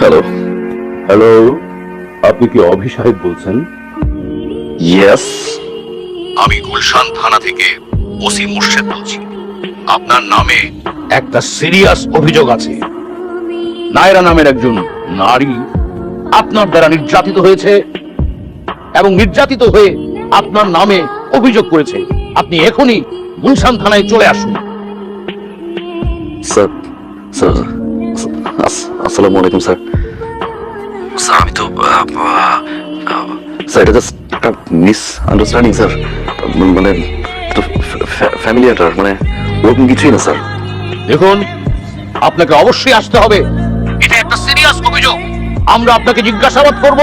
Hello hello আপনি কি অভি সাহেব বলছেন? ইয়েস আমি গুলশান থানা থেকে ওসি মুর্শেদ বলছি। আপনার নামে একটা সিরিয়াস অভিযোগ আছে। নায়রা নামের একজন নারী আপনার দ্বারা নির্যাতিত হয়েছে এবং নির্যাতিত হয়ে আপনার নামে অভিযোগ করেছে। আপনি এখনই গুলশান থানায় চলে আসুন। স্যার স্যার আসসালামু আলাইকুম স্যার। স্যার আমি তো স্যার এটা জাস্ট একটা মিস আন্ডারস্ট্যান্ডিং স্যার মানে ফ্যামিলি ম্যাটার মানে ওরকম কিছুই না স্যার। দেখুন আপনাকে অবশ্যই আসতে হবে। এটা একটা সিরিয়াস অভিযোগ। আমরা আপনাকে জিজ্ঞাসাবাদ করব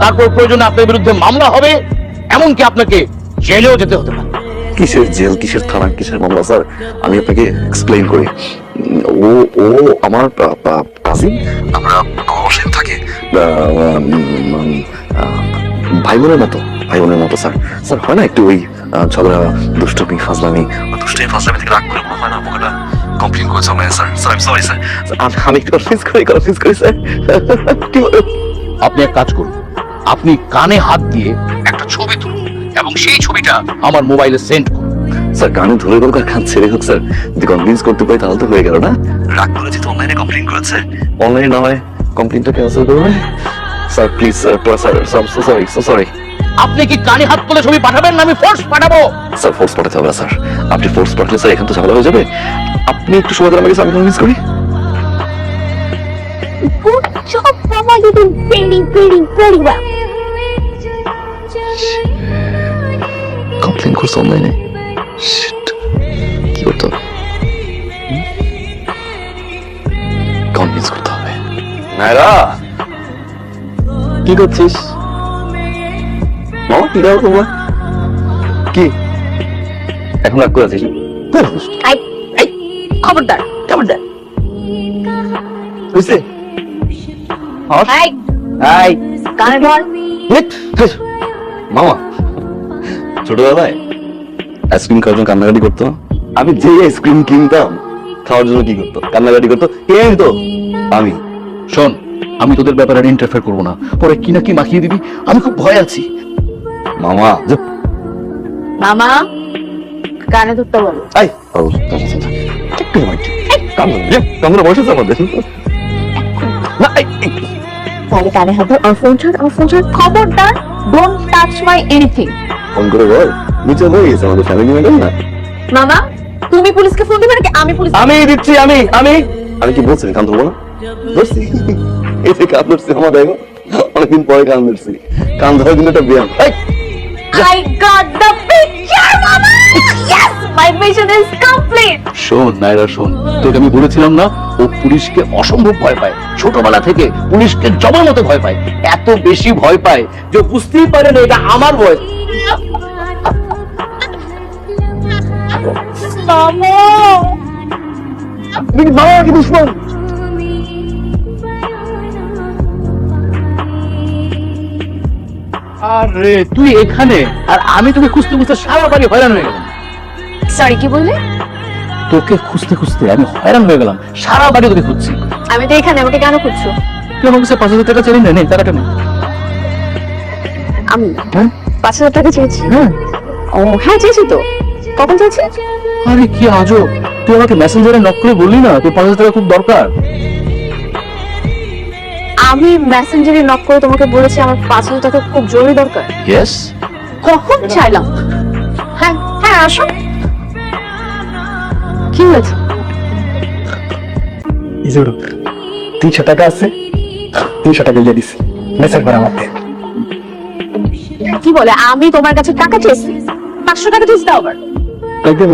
তারপর প্রয়োজনে আপনার বিরুদ্ধে মামলা হবে এমনকি আপনাকে জেলেও যেতে হতে পারে। কিসের জেল কিসের থানা কিসের মামলা স্যার? আমি আপনাকে এক্সপ্লেইন করি। ও ও আমার কাজিন আমরা অসীম ভাই বোনের মতো ভাই বোনের মতো স্যার। স্যার হয় না একটু ওই ঝগড়া দুষ্টমি ফাজলামি? ওই দুষ্টমি ফাজলামি থেকে রাগ করে হয় না আমাকে কমপ্লেন করেছে আমার স্যার। স্যার আমি সরি স্যার। আমি একটু কনফিউজ করি কনফিউজ করি স্যার। কি আপনি এক কাজ করুন। আপনি কানে হাত দিয়ে একটা ছবি তুলুন এবং সেই ছবিটা আমার মোবাইলে সেন্ড করুন। স্যার কানে ধরে হোক আর কান ছেড়ে হোক স্যার। যদি কনভিন্স করতে পারি তাহলে তো হয়ে গেল না? রাগ করেছি তো অনলাইনে কমপ্লেন করেছে? অনলাইনে না হয়। কমপ্লেনটা ক্যান্সেল করবে sir please sir sir so sorry so sorry আপনি কি কানে হাত তুলে ছবি পাঠাবেন না আমি ফোর্স পাঠাবো? স্যার ফোর্স পাঠাতে হবে স্যার আপনি ফোর্স পাঠালে স্যার এখান তো ঝামেলা হয়ে যাবে। আপনি একটু সময় দেন আমাকে স্যার, আমি কনভিন্স করি। Good job, Mama. You did very, very, very well. Complain করছে অনলাইনে কি করতে হবে? নাইরা কি করছিস? মামা কি দাও তোমরা? কি? এখন রাগ করে আছিস? খবরদার খবরদার। বুঝছে হাই হাই কানে ধর। মামা ছোটবেলায় আইসক্রিম খাওয়ার জন্য কান্নাকাটি করতো। আমি যে আইসক্রিম কিনতাম খাওয়ার জন্য কি করতো? কান্নাকাটি করতো। কে আনতো আমি শোন আমি তোদের ব্যাপারে আর ইন্টারফেয়ার করব না। পরে কি না কি মাখিয়ে দিবি? আমি খুব ভয় আছি। মামা মামা কানে ধরতে বলো। বসেছে আমাদের না এই, এই, তাহলে কানে হাত ধর আর ফোন ছাড় আর ফোন ছাড়। খবরদার don't touch my anything phone করে বল নিচে গেছে আমাদের ফ্যামিলি না? মামা তুমি পুলিশকে ফোন দিবে নাকি আমি পুলিশ আমি দিচ্ছি আমি আমি। আমি কি বলছি কান ধরবো না? ধরছি? এই যে কান ধরছি আমার দেখো অনেকদিন পরে কান ধরছি। কান কিন্তু একটা ব্যায়াম। I got the picture, Mama! Yes! My mission is complete! শোন নাইরা শোন তোকে আমি বলেছিলাম না ও পুলিশকে অসম্ভব ভয় পায়। ছোটবেলা থেকে পুলিশকে জমার মতো ভয় পায়। এত বেশি ভয় পায় যে বুঝতেই পারে না এটা আমার ভয়। বাবা কি দুশ্মন? আরে তুই এখানে? আর আমি তোকে খুঁজতে খুঁজতে সারা বাড়ি হয়রান হয়ে গেলাম। সরি কি বললে? তোকে খুঁজতে খুঁজতে আমি হয়রান হয়ে গেলাম। সারা বাড়ি তোকে খুঁজছি। আমি তো এখানে আমাকে কেন খুঁজছো? তুই আমার কাছে পাঁচ হাজার টাকা চাইলি না নেই টাকাটা নেই আমি হ্যাঁ? পাঁচ হাজার টাকা চেয়েছি। হ্যাঁ? ও হ্যাঁ চেয়েছি তো। কখন চেয়েছি আরে কি আজব। তুই আমাকে মেসেঞ্জারে নক করে বললি না? তোর পাঁচ হাজার টাকা খুব দরকার। আমি মেসেঞ্জারে নক করে তোমাকে বলেছি আমার পাঁচ হাজার টাকা খুব জরুরি দরকার। ইয়েস কখন চাইলাম? হ্যাঁ হ্যাঁ আসো। কি হয়েছে? ইজুরু তিনশো টাকা আছে তিনশো টাকা দিয়ে দিছি। মেসেজ করে আমাকে। কি বলে আমি তোমার কাছে টাকা চেয়েছি। পাঁচশো টাকা চেয়েছি দাও আবার। একদম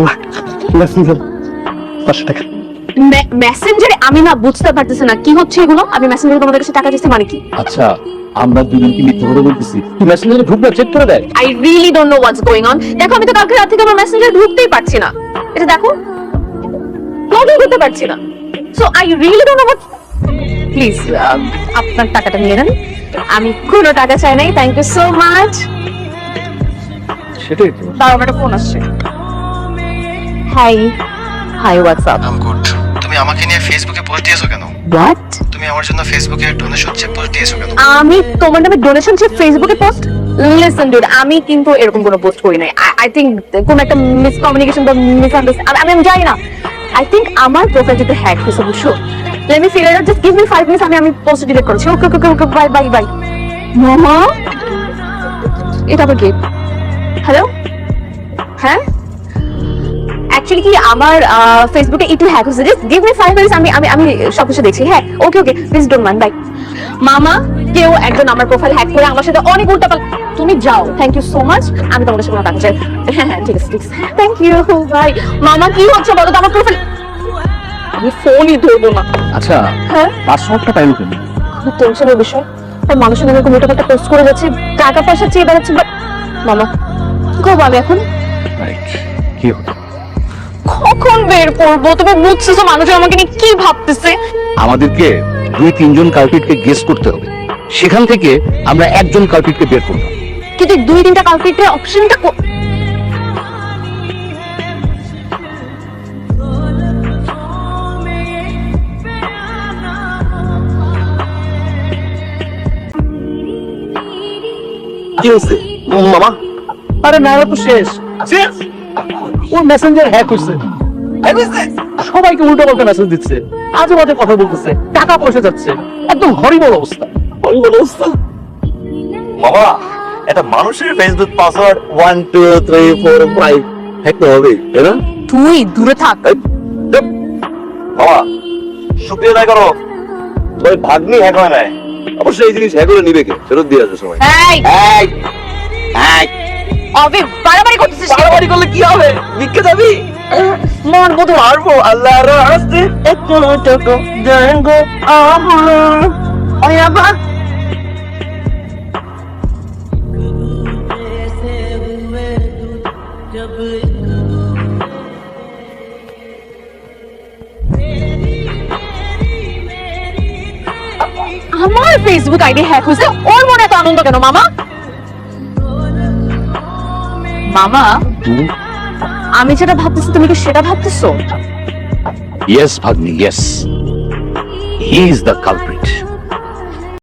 পাঁচশো টাকা। মেসেঞ্জারে আমি না বুঝতে পারতেছি না কি হচ্ছে এগুলো? আমি মেসেঞ্জারে তোমাদের কাছে টাকা চেয়েছি মানে কি? আচ্ছা আমরা দুজন কি মিথ্যা কথা বলতেছি। তুই মেসেঞ্জারে ঢুকবে চেক করে দেখ। I really don't know what's going on দেখো আমি তো কালকে রাত থেকে আমার মেসেঞ্জারে ঢুকতেই পারছি না। এটা দেখো। লগ ইন করতে পারছি না। So I really don't know what please আপনার টাকাটা নিয়ে নেন। আমি কোনো টাকা চাই নাই থ্যাংক ইউ সো মাচ সেটাই তো। তার আমার ফোন আসছে। Hi hi WhatsApp I'm good তুমি আমাকে নিয়ে ফেসবুকে পোস্ট দিয়েছ কেন? হোয়াট তুমি আমার জন্য ফেসবুকে ডোনেশন চেক পোস্ট দিয়েছ কেন? আমি তোমার নামে ডোনেশন চেক ফেসবুকে পোস্ট লিসেন ডুড আমি কিন্তু এরকম কোনো পোস্ট করি নাই। আই থিংক কোনো একটা মিসকমিউনিকেশন বা মিসআন্ডারস্ট্যান্ডিং আমি আমি জানি না। আই থিংক আমার প্রোফাইলটা একটু হ্যাক হয়েছে বুঝছ? Let me feel it just give me 5 minutes আমি আমি পোস্ট ডিলিট করেছি। Okay okay okay bye bye bye মামা এটা আবার কি? হ্যালো হ্যাঁ? অ্যাকচুয়ালি কি আমার ফেসবুকে একটু হ্যাক হয়েছে জাস্ট গিভ মি 5 মিনিটস আমি আমি আমি সব কিছু দেখছি। হ্যাঁ okay okay please don't mind bye মামা কেউ একজন আমার প্রোফাইল হ্যাক করে আমার সাথে অনেক উল্টা তুমি যাও থ্যাংক ইউ সো মাচ আমি তোমাদের সাথে কথা চাই হ্যাঁ হ্যাঁ ঠিক আছে ঠিক আছে। থ্যাংক ইউ বাই মামা কি হচ্ছে বলো তো আমার প্রোফাইল আমি ফোনই ধরবো না। আচ্ছা হ্যাঁ? পাসওয়ার্ডটা পাইলো কেন খুব টেনশনের বিষয় মানুষের নামে কোনো একটা পোস্ট করে যাচ্ছে টাকা পয়সা চেয়ে বেড়াচ্ছে বাট মামা কি করব আমি এখন? কি হলো? কখন বের করব। তুমি বুঝছ তো মানুষ আমাকে নিয়ে কি ভাবতেছে? আমাদেরকে দুই তিনজন কালপিটকে গেস করতে হবে। সেখান থেকে আমরা একজন কালপিটকে বের করব। কিন্তু দুই তিনটা কালপিটের অপশনটা কি হয়েছে মামা? আরে না তো শেষ। শেষ? ওর মেসেঞ্জার হ্যাক হয়েছে সবাইকে উল্টো পাল্টা মেসেজ দিচ্ছে। আজে বাজে কথা বলতেছে। টাকা পয়সা যাচ্ছে। একদম হরিবল অবস্থা। হরিবল অবস্থা। মামা এটা মানুষের Facebook password one two three four five হ্যাকতে হবে না? তুই দূরে থাক। বাবা শুক্রিয়া আদায় করো ওই ভাগ্নি হ্যাক হয় নাই। অবশ্যই এই জিনিস হ্যাক করে নিবে কে? ফেরত দিয়ে আসবে সময় এই। এই এই। বাড়াবাড়ি করতেছিস বাড়াবাড়ি করলে কি হবে? ভিক্ষে যাবি? মন মতো হারবো আল্লাহর রাস্তে একটু টুকু জানগো আহা ওই আবা আমার ফেসবুক আইডি হ্যাক হয়েছে ওর মনে এত আনন্দ কেন মামা? মামা? আমি যেটা ভাবতেছি তুমি কি সেটা ভাবতেছো? ইয়েস ভাগ্নি yes he is the culprit